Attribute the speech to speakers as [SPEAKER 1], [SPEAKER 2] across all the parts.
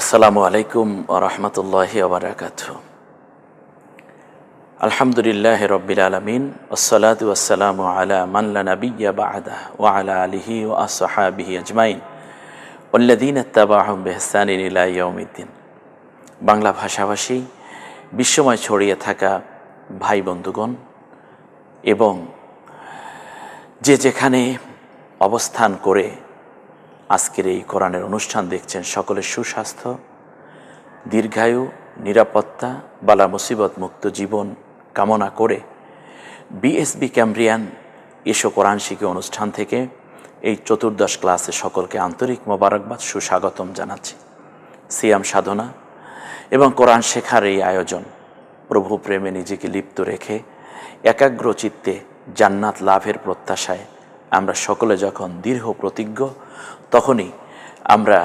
[SPEAKER 1] আসসালামু আলাইকুম রহমতুল্লাহি আবরাকাত আলহামদুলিল্লাহ রব্বিল আলমিন ওসলাত ওসালাম আলা মাল্লা নবিয়া বাদা ও আলা আলিহি ও আসহাবিহি আজমাইন। উল্লাদিন আত্তাবাহম বেহসানিন বাংলা ভাষাভাষী, বিশ্বময় ছড়িয়ে থাকা ভাই বন্ধুগণ এবং যে যেখানে অবস্থান করে আজকের এই কোরআনের অনুষ্ঠান দেখছেন সকলের সুস্বাস্থ্য, দীর্ঘায়ু, নিরাপত্তা, বালা মুসিবত মুক্ত জীবন কামনা করে বিএসবি ক্যামব্রিয়ান এসো কোরআন শিখে অনুষ্ঠান থেকে এই চতুর্দশ ক্লাসে সকলকে আন্তরিক মোবারকবাদ, সুস্বাগতম জানাচ্ছি। সিয়াম সাধনা এবং কোরআন শেখার এই আয়োজন প্রভু প্রেমে নিজেকে লিপ্ত রেখে একাগ্র চিত্তে জান্নাত লাভের প্রত্যাশায় আমরা সকলে যখন দীর্ঘ প্রতিজ্ঞ, তখনই আমরা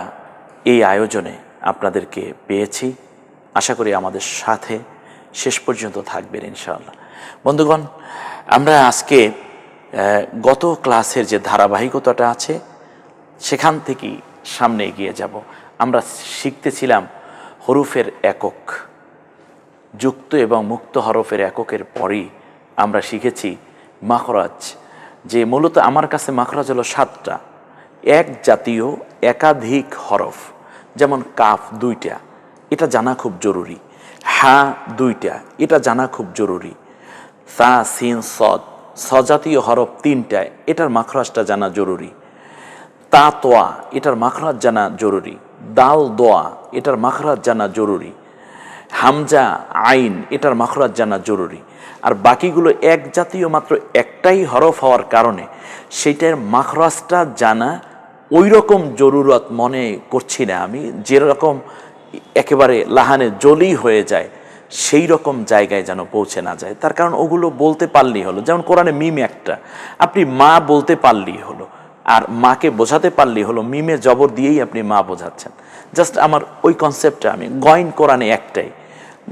[SPEAKER 1] এই আয়োজনে আপনাদেরকে পেয়েছি। আশা করি আমাদের সাথে শেষ পর্যন্ত থাকবেন ইনশাআল্লাহ। বন্ধুগণ, আমরা আজকে গত ক্লাসের যে ধারাবাহিকতাটা আছে, সেখান থেকেই সামনে এগিয়ে যাব। আমরা শিখতেছিলাম হরুফের একক। যুক্ত এবং মুক্ত হরফের এককের পরই আমরা শিখেছি মাখরাজ। যে মূলত আমার কাছে মাখরাজ হলো সাতটা। এক জাতীয়, একাধিক হরফ। যেমন কাফ দুইটা। এটা জানা খুব জরুরি। হা দুইটা। এটা জানা খুব জরুরি। সা, সিন, সদ। সজাতীয় হরফ তিনটা। এটার মাখরাজটা জানা জরুরি। তা তোয়া এটার মাখরাজ জানা জরুরি। দাল দোয়া এটার মাখরাজ জানা জরুরি। হামজা, আইন, এটার মাখরাজ জানা জরুরি। আর বাকিগুলো এক জাতীয় মাত্র একটাই হরফ হওয়ার কারণে সেটার মাখরাজটা জানা ওই রকম জরুরত মনে করছি না আমি। যেরকম একেবারে লাহানে জলি হয়ে যায় সেই রকম জায়গায় যেন পৌঁছে না যায়। তার কারণ ওগুলো বলতে পারলেই হলো। যেমন কোরআনে মিম একটা, আপনি মা বলতে পারলেই হলো। আর মাকে বোঝাতে পারলেই হলো মিমে জবর দিয়েই আপনি মা বোঝাচ্ছেন। জাস্ট আমার ওই কনসেপ্টটা আমি, গয়ন কোরআনে একটাই।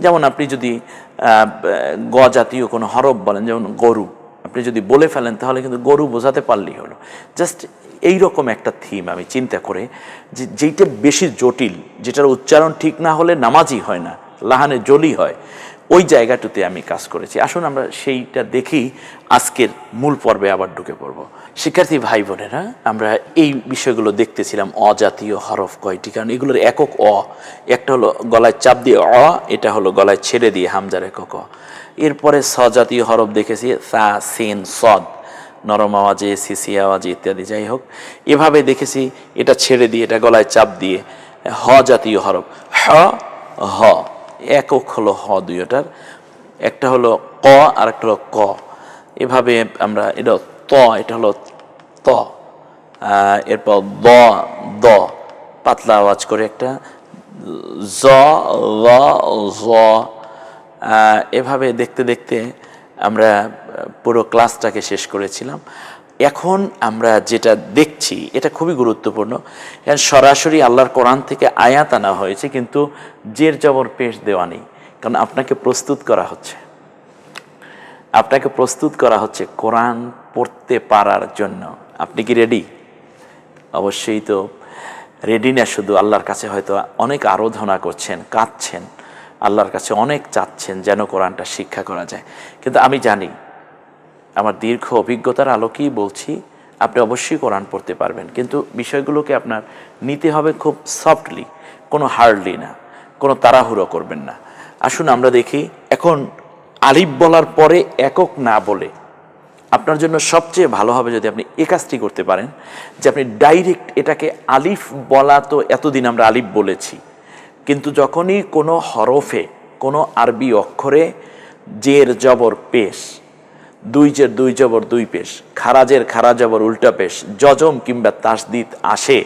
[SPEAKER 1] যেমন আপনি যদি গ জাতীয় কোনো হরফ বলেন, যেমন গরু, আপনি যদি বলে ফেলেন তাহলে কিন্তু গরু বোঝাতে পারলেই হলো। জাস্ট এই রকম একটা থিম আমি চিন্তা করে যে যেইটা বেশি জটিল, যেটার উচ্চারণ ঠিক না হলে নামাজই হয় না, লাহানে জলি হয়, ওই জায়গাটুতে আমি কাজ করেছি। আসুন আমরা সেইটা দেখি, আজকের মূল পর্বে আবার ঢুকে পড়ব। শিক্ষার্থী ভাই বোনেরা, আমরা এই বিষয়গুলো দেখতেছিলাম, অজাতীয় হরফ কয়টি? কারণ এগুলোর একক অ, একটা হলো গলায় চাপ দিয়ে অ, এটা হলো গলায় ছেড়ে দিয়ে হামজার একক অ। এরপরে সজাতীয় হরফ দেখেছি, সা, সেন, সদ, নরম আওয়াজে, সিসি আওয়াজে ইত্যাদি, যাই হোক। এভাবে দেখেছি, এটা ছেড়ে দিয়ে, এটা গলায় চাপ দিয়ে হ জাতীয় হরফ, হ হ, একক হলো হ দুইটার, একটা হলো ক আর একটা হলো ক। এভাবে আমরা, এটা ত, এটা হলো ত। এরপর দ দ। পাতলা আওয়াজ করে একটা, জ ল জ। এভাবে দেখতে দেখতে আমরা পুরো ক্লাসটাকে শেষ করেছিলাম। এখন আমরা যেটা দেখছি, এটা খুবই গুরুত্বপূর্ণ। কারণ সরাসরি আল্লাহর কোরআন থেকে আয়াত আনা হয়েছে, কিন্তু জের জবর পেশ দেওয়া নেই। কারণ আপনাকে প্রস্তুত করা হচ্ছে। আপনাকে প্রস্তুত করা হচ্ছে কোরআন পড়তে পারার জন্য। আপনি কি রেডি অবশ্যই তো রেডি না, শুধু আল্লাহর কাছে হয়তো অনেক আরাধনা করছেন, কাঁদছেন, আল্লাহর কাছে অনেক চাচ্ছেন যেন কোরআনটা শিক্ষা করা যায়। কিন্তু আমি জানি, আমার দীর্ঘ অভিজ্ঞতার আলোকেই বলছি, আপনি অবশ্যই কোরআন পড়তে পারবেন। কিন্তু বিষয়গুলোকে আপনার নিতে হবে খুব সফটলি কোনো হার্ডলি না, কোনো তাড়াহুড়ো করবেন না। আসুন আমরা দেখি, এখন আলিফ বলার পরে একক না বলে আপনার জন্য সবচেয়ে ভালো হবে যদি আপনি এ কাজটি করতে পারেন, যে আপনি ডাইরেক্ট এটাকে আলিফ বলা তো এতদিন আমরা আলিফ বলেছি। কিন্তু যখনই কোনো হরফে, কোনো আরবি অক্ষরে জের জবর পেশ, দুই জের দুই জবর দুই পেশ খারাজের খারা জবর উল্টা পেশ, যজম কিংবা তাসদিদ আসে,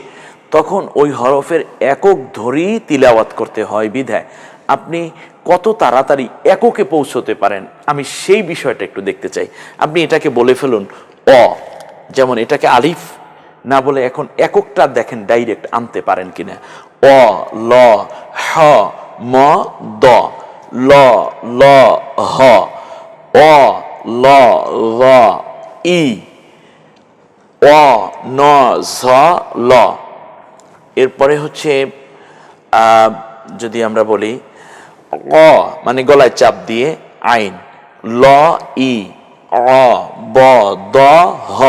[SPEAKER 1] তখন ওই হরফের একক ধরেই তিলাওয়াত করতে হয় বিধায়। আপনি কত তাড়াতাড়ি এককে পৌঁছতে পারেন? আমি সেই বিষয়টা একটু দেখতে চাই। আপনি এটাকে বলে ফেলুন, অ। যেমন এটাকে আলিফ, না বলে এখন এককটা দেখেন ডাইরেক্ট আনতে পারেন কিনা। অ, ল, হ, ম, দ। ল ল, হ। অ, ল ল ই। অ, ন, ঝ, ল। এরপরে হচ্ছে যদি আমরা বলি ক মানে গলায় চাপ দিয়ে, আইন, ল, ই, অ, ব, দ, হ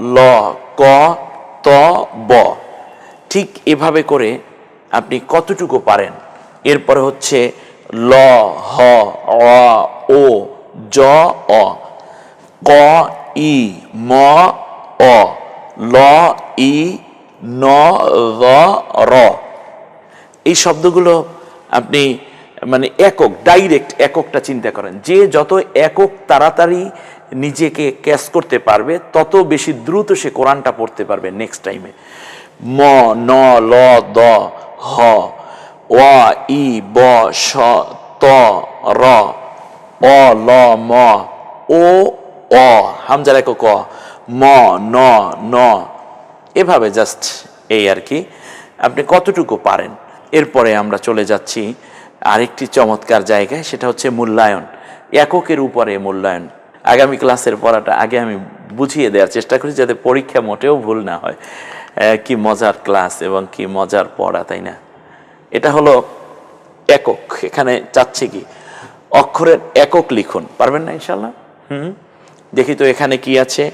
[SPEAKER 1] ল, ক, ত, ব। ঠিক এভাবে করে আপনি কতটুকু পারেন? এরপরে হচ্ছে ল, হ ও, জ, অ। ক, ই, ম, অ। ল, ই, ন র। এই শব্দগুলো আপনি মানে একক, ডাইরেক্ট এককটা চিন্তা করেন। যে যত একক তাড়াতাড়ি নিজেকে ক্যাচ করতে পারবে, তত বেশি দ্রুত সে কোরআনটা পড়তে পারবে নেক্সট টাইমে ম, ন, ল, দ, হ ওয়া ই, ব স ত, র, অ, ল, ম, ও, অ, হামজার একক ক ম, ন ন। এভাবে জাস্ট এই আর কি। আপনি কতটুকু পারেন? এরপরে আমরা চলে যাচ্ছি আরেকটি চমৎকার জায়গায়, সেটা হচ্ছে মূল্যায়ন, এককের উপরে মূল্যায়ন। আগামী ক্লাসের পড়াটা আগে আমি বুঝিয়ে দেওয়ার চেষ্টা করি যাতে পরীক্ষা মোটেও ভুল না হয়। কি মজার ক্লাস এবং কি মজার পড়া, তাই না? এটা হলো একক, এখানে চাচ্ছে কি? অক্ষরের একক লিখুন, পারবেন না ইনশাল্লাহ হুম। দেখি তো এখানে কি আছে?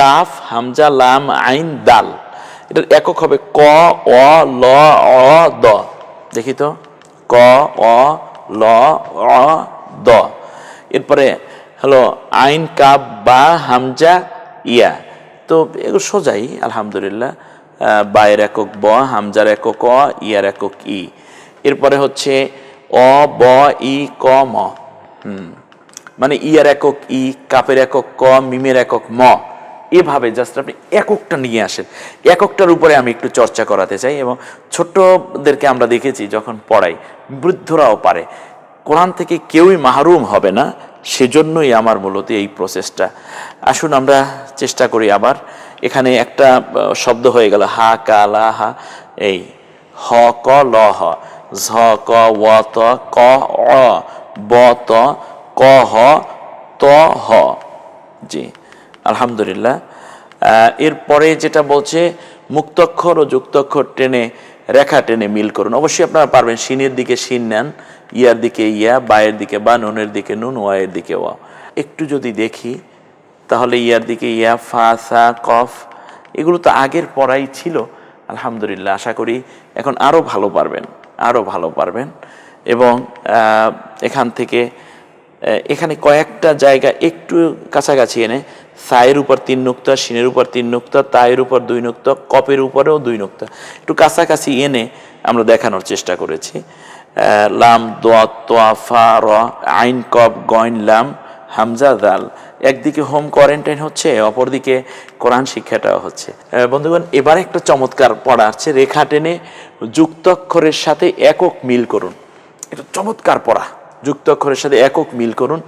[SPEAKER 1] কাফ, হামজা, লাম, আইন, দাল। এটার একক হবে ক, অ, ল, অ, দ। দেখি তো। ক, অ, ল, অ, দ। এরপরে, হলো আইন কাপ বা, হামজা, ইয়া। তো এগুলো সোজাই, আলহামদুলিল্লাহ। বায়ের একক ব, হামজার একক অ, ইয়ার একক ই। এরপরে হচ্ছে অ, ব, ই, ক, ম। হুম। মানে ইয়ার একক ই, কাপের একক ক, মিমের একক ম। এভাবে জাস্ট আপনি এককটা নিয়ে আসেন। এককটার উপরে আমি একটু চর্চা করাতে চাই এবং ছোট্টদেরকে আমরা দেখেছি যখন পড়াই, বৃদ্ধরাও পারে। কোরআন থেকে কেউই মাহরুম হবে না, সেজন্যই আমার মূলত এই প্রসেসটা আসুন আমরা চেষ্টা করি আবার। এখানে একটা শব্দ হয়ে গেল, হা, কা, লা, হা। এই, হ, ক, ল, হ। ঝ, ক, ও, ত, ক, অ, ব, ত, ক, হ, ত, হ। জি। আলহামদুলিল্লাহ। এরপরে যেটা বলছে, মুক্তক্ষর ও যুক্তক্ষর টেনে, রেখা টেনে মিল করুন। অবশ্যই আপনারা পারবেন, সিনের দিকে সিন নেন, ইয়ার দিকে ইয়া, বায়ের দিকে বা, নুনের দিকে নুন ওয়াইয়ের দিকে ওয়া। একটু যদি দেখি, তাহলে ইয়ার দিকে ইয়া, ফা, সা, কফ, এগুলো তো আগের পড়াই ছিল। আলহামদুলিল্লাহ, আশা করি এখন আরও ভালো পারবেন আরও ভালো পারবেন। এবং এখান থেকে এখানে কয়েকটা জায়গা একটু কাছাকাছি এনে সায়ের উপর তিন নুক্তা সিনের উপর তিন নুক্তা তায়ের উপর দুই নুক্তা, কপের উপরেও দুই নুক্তা। একটু কাছাকাছি এনে আমরা দেখানোর চেষ্টা করেছি। লাম, দোয়া, তোয়া, ফা, র, আইন কপ গয়ন, লাম, হামজা, দাল। একদিকে হোম কোয়ারেন্টাইন হচ্ছে, অপরদিকে কোরআন শিক্ষাটাও হচ্ছে। বন্ধুগণ, এবার একটা চমৎকার পড়া আছে রেখা টেনে যুক্তাক্ষরের সাথে একক মিল করুন। এটা চমৎকার পড়া। যুক্তাক্ষরের সাথে একক মিল করুন,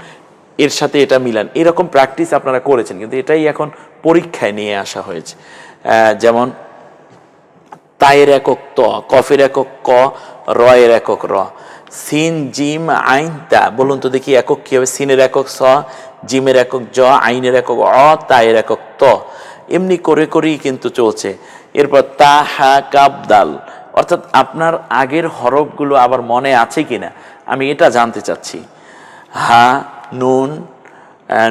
[SPEAKER 1] এর সাথে এটা মিলান। এরকম প্র্যাকটিস আপনারা করেছেন, কিন্তু এটাই এখন পরীক্ষায় নিয়ে আসা হয়েছে। যেমন তায়ের একক ত, কফের একক ক, রয়ের একক র। সিন, জিম, আইন, তা, বলুন তো দেখি একক কি হবে? সিনের একক স, জিমের একক জ, আইনের একক অ তায়ের একক ত। এমনি করে করেই কিন্তু চলছে। এরপর তা, হা, কাব, দাল। অর্থাৎ আপনার আগের হরফগুলো আবার মনে আছে কিনা? আমি এটা জানতে চাচ্ছি। হা, নুন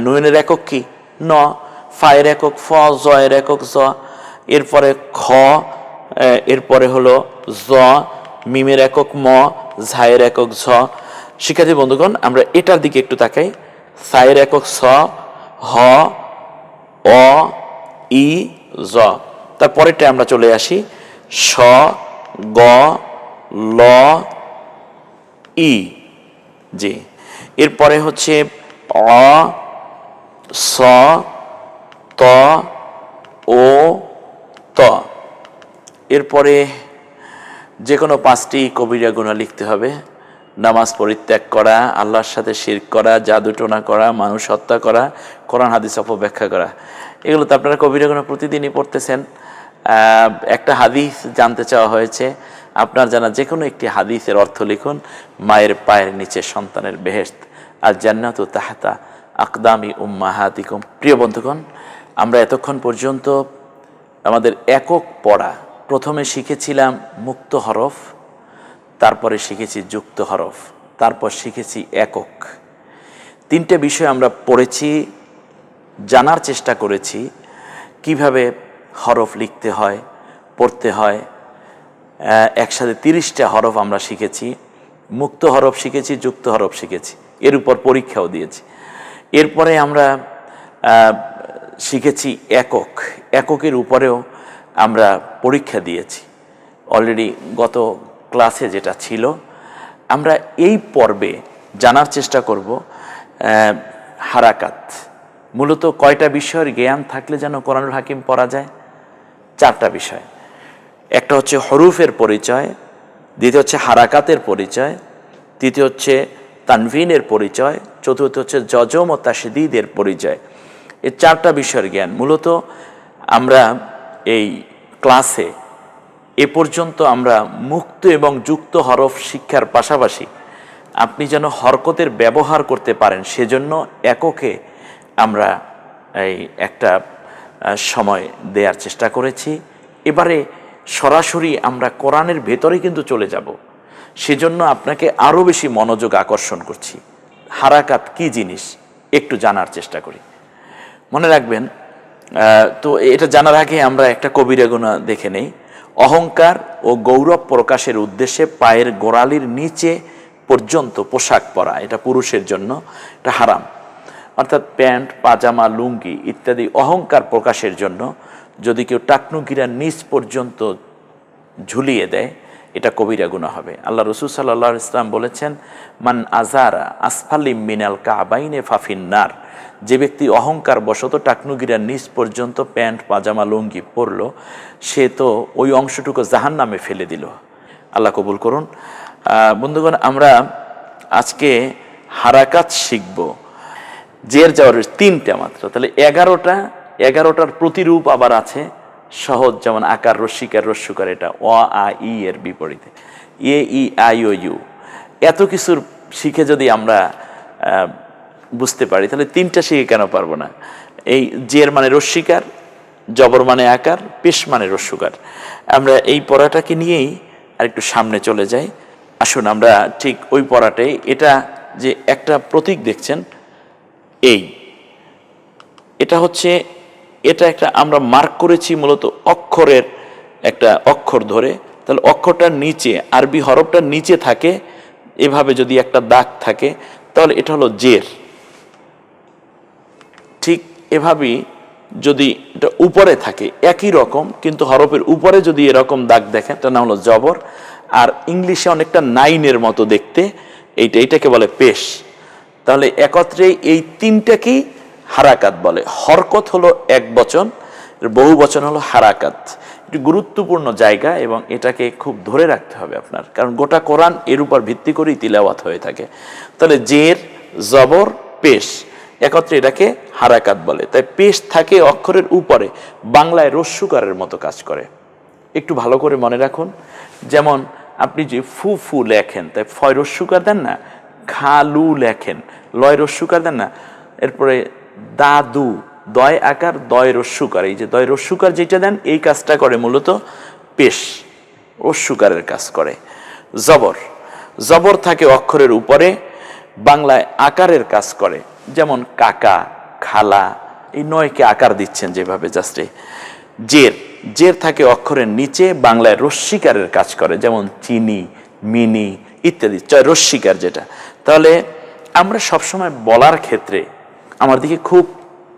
[SPEAKER 1] নুনের একক কি? ন, ফায়ের একক, ফ, জয়ের একক, জ। এরপরে খ এরপরে হলো জ, মিমের একক, ম, ঝায়ের একক, ঝ। শিক্ষার্থী বন্ধুগণ, আমরা এটার দিকে একটু তাকাই। সায়ের একক, স, হ, অ, ই, জ। তারপরেরটা আমরা চলে আসি। স, গ, ল ই, জি। এরপরে হচ্ছে অ স, ত, ও, ত। এরপরে যে কোনো পাঁচটি কবিরা গুণা লিখতে হবে। নামাজ পরিত্যাগ করা, আল্লাহর সাথে শির করা জাদুটোনা করা, মানুষ হত্যা করা, কোরআন, হাদিস অপব্যাখ্যা করা। এগুলো তো আপনারা কবিরা গুণা প্রতিদিনই পড়তেছেন। একটা হাদিস জানতে চাওয়া হয়েছে। আপনার জানা যে কোনো একটি হাদিসের অর্থ লিখুন, মায়ের পায়ের নিচে সন্তানের বেহেস্ত আর জান্নাত তাহাতা আকদামি উম্মা উম্মাহাতিকুম। প্রিয় বন্ধুগণ, আমরা এতক্ষণ পর্যন্ত আমাদের একক পড়া, প্রথমে শিখেছিলাম মুক্ত হরফ, তারপরে শিখেছি যুক্ত হরফ, তারপর শিখেছি একক। তিনটে বিষয় আমরা পড়েছি, জানার চেষ্টা করেছি, কীভাবে হরফ লিখতে হয়, পড়তে হয় একসাথে তিরিশটা হরফ আমরা শিখেছি, মুক্ত হরফ শিখেছি, যুক্ত হরফ শিখেছি। এর উপর পরীক্ষাও দিয়েছি। এরপরে আমরা শিখেছি একক। এককের উপরেও আমরা পরীক্ষা দিয়েছি। অলরেডি গত ক্লাসে যেটা ছিল, আমরা এই পর্বে জানার চেষ্টা করব হারাকাত। মূলত কয়টা বিষয়ের জ্ঞান থাকলে যেন কোরআনুল হাকিম পড়া যায়? চারটা বিষয়। একটা হচ্ছে হরুফের পরিচয়, দ্বিতীয় হচ্ছে হারাকাতের পরিচয়, তৃতীয় হচ্ছে তানভিনের পরিচয়, চতুর্থ হচ্ছে জজম ও তাসদিদের পরিচয়। এই চারটা বিষয়ের জ্ঞান। মূলত আমরা এই ক্লাসে এ পর্যন্ত আমরা মুক্ত এবং যুক্ত হরফ শিক্ষার পাশাপাশি আপনি যেন হরকতের ব্যবহার করতে পারেন, সেজন্য এককে আমরা এই একটা সময় দেওয়ার চেষ্টা করেছি। এবারে সরাসরি আমরা কোরআনের ভেতরে কিন্তু চলে যাব। সেজন্য আপনাকে আরও বেশি মনোযোগ আকর্ষণ করছি। হারাকাত কি জিনিস? একটু জানার চেষ্টা করি। মনে রাখবেন তো এটা জানার আগে আমরা একটা কবিরা গুণা দেখে নেই। অহংকার ও গৌরব প্রকাশের উদ্দেশ্যে পায়ের গোড়ালির নিচে পর্যন্ত পোশাক পরা, এটা পুরুষের জন্য, এটা হারাম। অর্থাৎ প্যান্ট, পাজামা, লুঙ্গি ইত্যাদি অহংকার প্রকাশের জন্য যদি কেউ টাকনুগিরা নিচ পর্যন্ত ঝুলিয়ে দেয়, এটা কবিরা গুণা হবে। আল্লাহ রসুল সাল্লাহ ইসলাম বলেছেন, মান আজারা আসফালিম মিনাল কাবাইনে ফাফিন্নার যে ব্যক্তি অহংকার বশত টাকনুগিরা নিচ পর্যন্ত প্যান্ট, পাজামা, লুঙ্গি পরল, সে তো ওই অংশটুকু জাহান নামে ফেলে দিল। আল্লাহ কবুল করুন। বন্ধুগণ, আমরা আজকে হারাকাত শিখব। জের যাওয়ার তিনটা মাত্র। তাহলে এগারোটা এগারোটার প্রতিরূপ আবার আছে, সহজ যেমন আকার রস্যিকার রস্যুকার, এটা অ, আ, ই এর বিপরীতে। A, E I O, U. এত কিছুর শিখে যদি আমরা বুঝতে পারি, তাহলে তিনটা শিখে কেন পারব না? এই জের মানে রস্যিকার জবর মানে আকার, পেশ মানে রস্যুকার। আমরা এই পড়াটাকে নিয়েই আরেকটু সামনে চলে যাই। আসুন আমরা ঠিক ওই পড়াটাই এটা যে একটা প্রতীক দেখছেন, এই। এটা হচ্ছে এটা একটা আমরা মার্ক করেছি মূলত অক্ষরের একটা অক্ষর ধরে। তাহলে অক্ষরটার নিচে, আরবি হরফটার নিচে থাকে, এভাবে যদি একটা দাগ থাকে, তাহলে এটা হলো জের। ঠিক এভাবেই যদি এটা উপরে থাকে, একই রকম, কিন্তু হরফের উপরে যদি এরকম দাগ দেখেন এটা নাম হলো জবর। আর ইংলিশে অনেকটা নাইনের মতো দেখতে, এইটা এইটাকে বলে পেশ। তাহলে একত্রে এই তিনটাকেই হারাকাত বলে। হরকত হলো এক বচন বহু বচন হলো হারাকাত। এটি গুরুত্বপূর্ণ জায়গা এবং এটাকে খুব ধরে রাখতে হবে আপনার। কারণ গোটা কোরআন এর উপর ভিত্তি করেই তিলাওয়াত হয়ে থাকে। তাহলে জের, জবর, পেশ, একত্রে এটাকে হারাকাত বলে। তাই পেশ থাকে অক্ষরের উপরে, বাংলায় রস্যুকারের মতো কাজ করে। একটু ভালো করে মনে রাখুন। যেমন আপনি যে ফু ফু লেখেন, তাই ফয় রস্যুকার দেন না খালু লেখেন, লয় রস্যুকার দেন না, এরপরে দাদু, দয় আকার, দয় রস্যুকার এই যে দয় রস্যুকার যেটা দেন, এই কাজটা করে মূলত পেশ রস্যুকারের কাজ করে। জবর জবর থাকে অক্ষরের উপরে, বাংলায় আকারের কাজ করে। যেমন কাকা, খালা, এই নয়কে আকার দিচ্ছেন যেভাবে জাস্টে জের জের থাকে অক্ষরের নিচে, বাংলায় রস্যিকারের কাজ করে। যেমন চিনি, মিনি, ইত্যাদি। রস্যিকার যেটা। তাহলে আমরা সবসময় বলার ক্ষেত্রে আমার দিকে খুব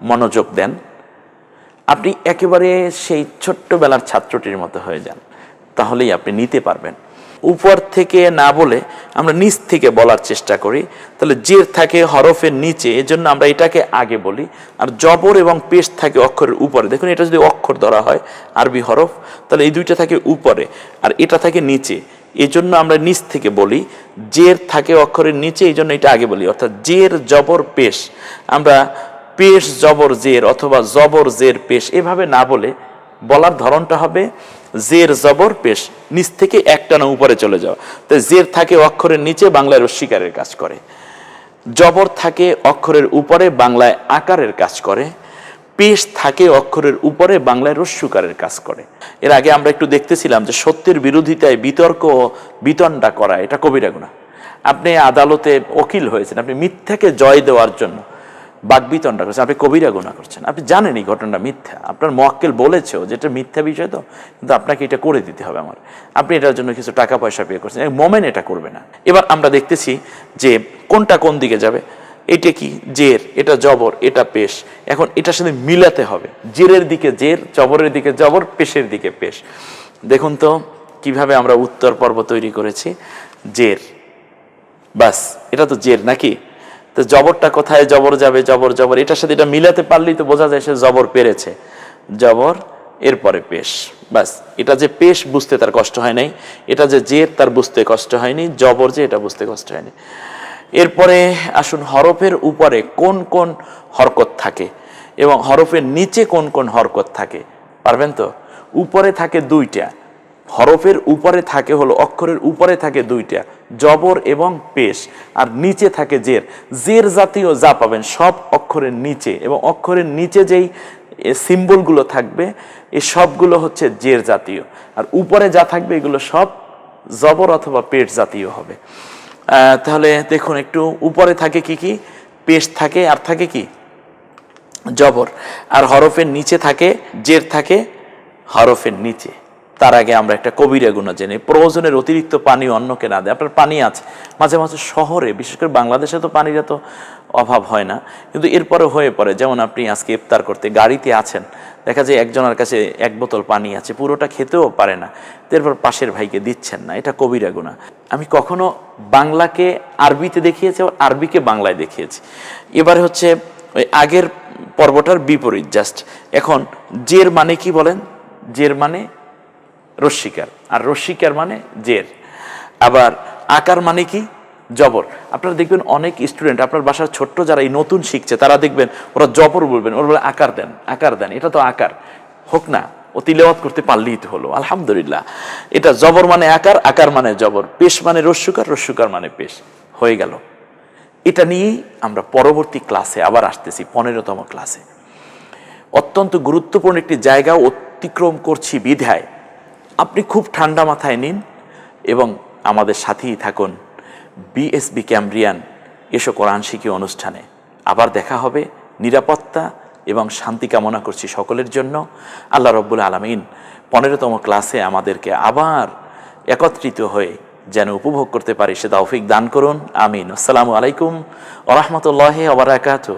[SPEAKER 1] মনোযোগ দেন। আপনি একেবারে সেই ছোট্টবেলার ছাত্রটির মতো হয়ে যান। তাহলেই আপনি নিতে পারবেন। উপর থেকে না বলে আমরা নিচ থেকে বলার চেষ্টা করি। তাহলে জের থাকে হরফের নিচে, এজন্য আমরা এটাকে আগে বলি। আর জবর এবং পেশ থাকে অক্ষরের উপরে। দেখুন, এটা যদি অক্ষর ধরা হয়, আরবি হরফ, তাহলে এই দুইটা থাকে উপরে, আর এটা থাকে নিচে। এই জন্য আমরা নিচ থেকে বলি, জের থাকে অক্ষরের নিচে এই জন্য এটা আগে বলি, অর্থাৎ জের, জবর, পেশ। আমরা পেশ, জবর, জের অথবা জবর, জের, পেশ এভাবে না বলে বলার ধরনটা হবে জের, জবর, পেশ। নিচ থেকে একটানা উপরে চলে যাওয়া তো জের থাকে অক্ষরের নিচে, বাংলায় রস্বীকারের কাজ করে। জবর থাকে অক্ষরের উপরে, বাংলায় আকারের কাজ করে। পেশ থাকে অক্ষরের উপরে বাংলায় রস্যুকারের কাজ করে। এর আগে আমরা একটু দেখতেছিলাম যে সত্যের বিরোধিতায় বিতর্ক বিতণ্ডা করা, এটা কবিরা গুণা। আপনি আদালতে ওকিল হয়েছেন, আপনি মিথ্যাকে জয় দেওয়ার জন্য বাগবিতণ্ডা করছেন, আপনি কবিরা গুণা করছেন। আপনি জানেন এই ঘটনাটা মিথ্যা। আপনার মোয়াক্কেল বলেছেও যে এটা মিথ্যা বিষয় তো, কিন্তু আপনাকে এটা করে দিতে হবে আমার। আপনি এটার জন্য কিছু টাকা পয়সা পে করছেন মোমেন এটা করবে না। এবার আমরা দেখতেছি যে কোনটা কোন দিকে যাবে। এটা কি? জের, এটা জবর, এটা পেশ। এখন এটার সাথে মিলাতে হবে। জেরের দিকে জের, জবরের দিকে জবর, পেশের দিকে পেশ। দেখুন তো কীভাবে আমরা উত্তর পর্ব তৈরি করেছি। জের। বাস, এটা তো জের নাকি? তো জবরটা কোথায়? জবর যাবে, জবর জবর। এটার সাথে এটা মিলাতে পারলেই তো বোঝা যায় সে জবর পেরেছে। জবর, এরপরে পেশ। বাস, এটা যে পেশ বুঝতে তার কষ্ট হয় নাই। এটা যে জের, তার বুঝতে কষ্ট হয়নি। জবর যে, এটা বুঝতে কষ্ট হয়নি। এরপরে আসুন হরফের উপরে কোন কোন হরকত থাকে এবং হরফের নিচে কোন কোন হরকত থাকে। পারবেন তো? উপরে থাকে দুইটা। হরফের উপরে থাকে হলো অক্ষরের উপরে থাকে দুইটা। জবর এবং পেশ। আর নিচে থাকে জের। জের জাতীয় যা পাবেন সব অক্ষরের নিচে এবং অক্ষরের নিচে যেই সিম্বলগুলো থাকবে এই সবগুলো হচ্ছে জের জাতীয়। আর উপরে যা থাকবে এগুলো সব জবর অথবা পেট জাতীয় হবে। তাহলে দেখুন, একটু উপরে থাকে কি কি? পেশ থাকে, আর থাকে কি? জবর। আর হরফের নিচে থাকে, জের থাকে, হরফের নিচে। তার আগে আমরা একটা কবিরা গুণা জেনে, প্রয়োজনের অতিরিক্ত পানি অন্যকে না দেয়। আপনার পানি আছে। মাঝে মাঝে শহরে, বিশেষ করে বাংলাদেশে তো পানির এত অভাব হয় না। কিন্তু এরপরে হয়ে পড়ে, যেমন আপনি আজকে ইফতার করতে গাড়িতে আছেন, দেখা যায় একজনের কাছে এক বোতল পানি আছে, পুরোটা খেতেও পারে না। এরপর পাশের ভাইকে দিচ্ছেন না, এটা কবিরা গুণা আমি কখনো বাংলাকে আরবিতে দেখিয়েছি, আবার আরবিকে বাংলায় দেখিয়েছি। এবারে হচ্ছে, ওই আগের পর্বটার বিপরীত, জাস্ট। এখন, জের মানে কি বলেন? জের মানে রস্বীকার আর রশ্মিকার মানে জের। আবার আকার মানে কি? জবর। আপনারা দেখবেন অনেক স্টুডেন্ট আপনার বাসার ছোট্ট যারা এই নতুন শিখছে, তারা দেখবেন ওরা জবর বলবেন, ওরা বলে আকার দেন আকার দেন। এটা তো আকার। হোক না, ও তিলেওয়াত করতে পারলেই তো হলো, আলহামদুলিল্লাহ। এটা জবর মানে আকার আকার মানে জবর। পেশ মানে রস্যুকার রস্যুকার মানে পেশ। হয়ে গেল। এটা নিয়েই আমরা পরবর্তী ক্লাসে আবার আসতেছি, পনেরোতম ক্লাসে অত্যন্ত গুরুত্বপূর্ণ একটি জায়গা অতিক্রম করছি বিধায়। আপনি খুব ঠান্ডা মাথায় নিন এবং আমাদের সাথেই থাকুন বিএসবি ক্যামব্রিয়ান এসো কোরআন শিখি অনুষ্ঠানে। আবার দেখা হবে নিরাপত্তা এবং শান্তি কামনা করছি সকলের জন্য। আল্লাহ রব্বুল আলমিন পনেরোতম ক্লাসে আমাদেরকে আবার একত্রিত হয়ে যেন উপভোগ করতে পারি সে তৌফিক দান করুন। আমিন। আসসালামু আলাইকুম ওরহমতুল্লাহ ওবরাকাতুহ